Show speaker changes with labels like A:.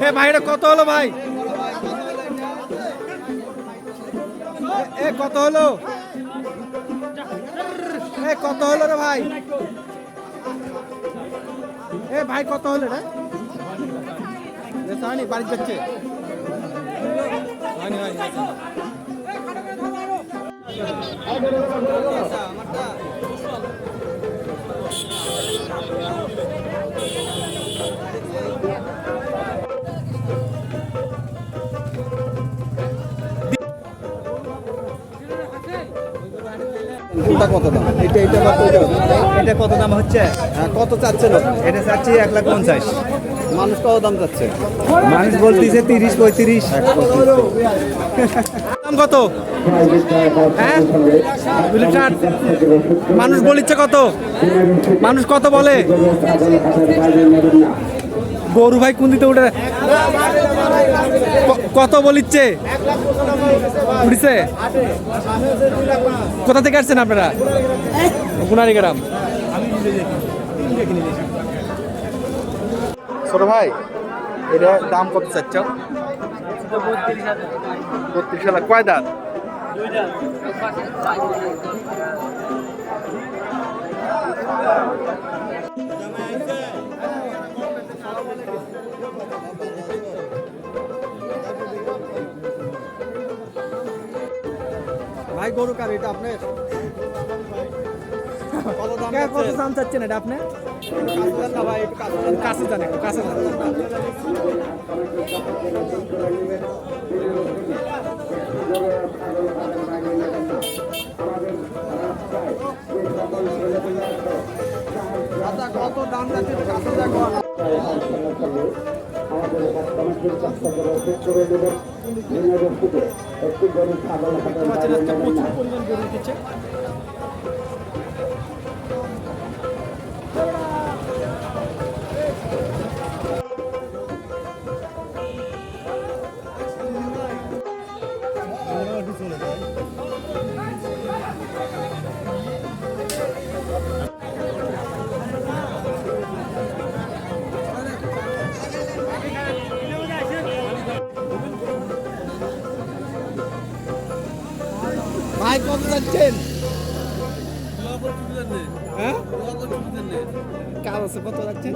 A: এ ভাই এটা কত হলো ভাই? এ, কত হলো? এ, কত হলো রে ভাই? এ, ভাই, কত হলো রে? সানি বাড়ি যাচ্ছে। সানি ভাই কোনটা কত দাম? এটা এটা বা ওইটা
B: এটা কত দাম হচ্ছে?
A: হ্যাঁ, কত চাচ্ছেন?
B: এটা চাচ্ছি এক লাখ পঞ্চাশ।
A: মানুষ কত দাম চাচ্ছে?
B: মানুষ বলতেছে তিরিশ পঁয়ত্রিশ।
A: দাম কত? হ্যাঁ? মানুষ বলিচ্ছে কত? মানুষ কত বলে? গরু ভাই কোন দিতে উঠে কত বলিচ্ছে? উঠছে কোথা থেকে আসছেন আপনারা? গুনারি গ্রাম ছোট ভাই, এটা দাম কত চাচ্ছ? বত্রিশ হাজার। কয় দাঁত? ভাই গরু কার এটা আপনার? কত দাম চাচ্ছেন এটা আপনি কাছে যান একটু কাছে যান। কত দাম যাচ্ছে? একটু কাছে দেখো পাচ্ছেন আজকে প্রচুর পরিমাণ গরু উঠেছে। ভাই কত যাচ্ছেন? হ্যাঁ? আছে কত যাচ্ছেন?